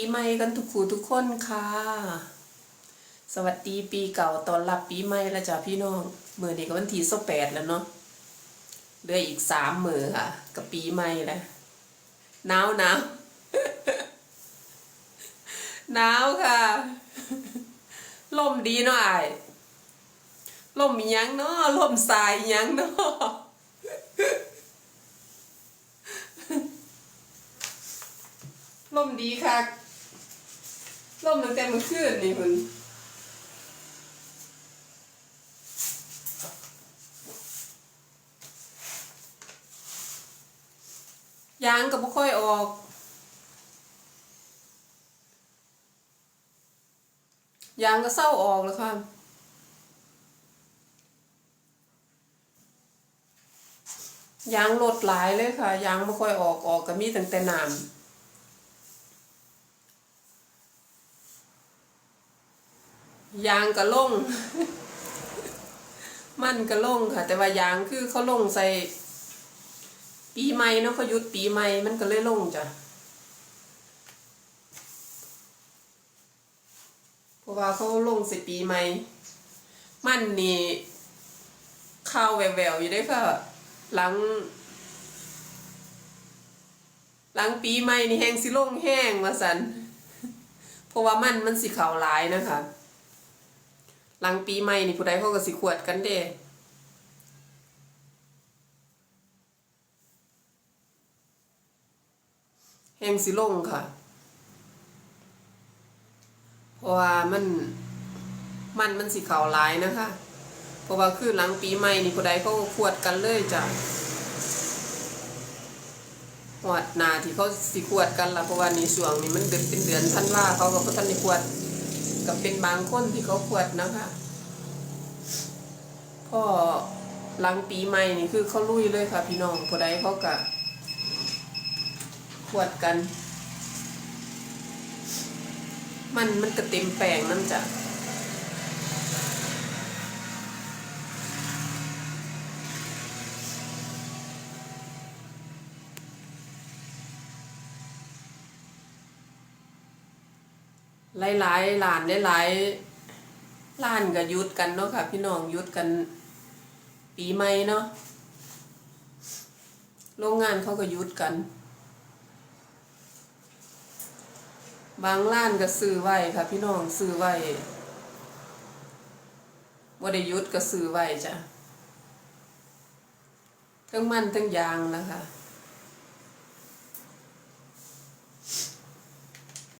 ปีใหม่กันทุกคู่ทุกคนค่ะ สวัสดีปีเก่าตอนรับปีใหม่ล้วจ้ะพี่น้องเมื่อนี้ก็วันที่สิบแปดแล้วเนาะเหลืออีกสามมือค่ะ กับปีใหม่แล้วหนาวหนาวหนาวค่ะลมดีเนาะไอ้ลมยังเนาะลมสายยังเนาะลมดีค่ะ ลมตั้งแต่เมื่อคืนนี่คุณยางก็บ่ค่อยออกยางก็เศร้าออกแล้วค่ะยางลดหลายเลยค่ะยางไม่ค่อยออกออกก็มีตั้งแต่น้ำ ยางก็ล่งมันก็ล่งค่ะ แต่ว่ายางคือเขาลงใส่ ปีใหม่เนาะเขาหยุดปีใหม่มันก็เลยลงจ้ะเพราะว่าเขาลงใส่ปีใหม่ มันนี่ข้าวแววๆอยู่ได้ค่ะ หลัง หลังปีใหม่นี่แห้งสิลงแห้งว่าสันเพราะว่ามันมันสิขาวหลายนะคะ หลังปีใหม่นี่ผู้ใดเขาก็สิขวดกันเด้แห้งสิลงค่ะ เพราะว่ามันมันมันสิขาวหลายนะคะ เพราะว่าคือหลังปีใหม่นี่ผู้ใดเขาก็ขวดกันเลยจ้ะหอดนาที่เขาสิขวดกันละเพราะว่าในช่วงนี้มันเดือนเป็นเดือนท่านว่าเขาก็บ่ทันได้ขวด กับเป็นบางคนที่เขาขวดนะคะก็หลังปีใหม่นี่คือเขาลุยเลยค่ะ พี่น้องผู้ใดเขากะขวดกัน มันมันก็เต็มแปลงนั่นจ้ะ หลายหลายๆร้านหลายหลายล้านก็ยุดกันเนาะค่ะ พี่น้องยุดกัน ปีใหม่เนาะโรงงานเขาก็ยุดกัน บางร้านก็ซื้อไว้ค่ะ พี่น้องซื้อไว้บ่ได้ยุดก็ซื้อไว้จ้ะทั้งมันทั้งยางนะคะ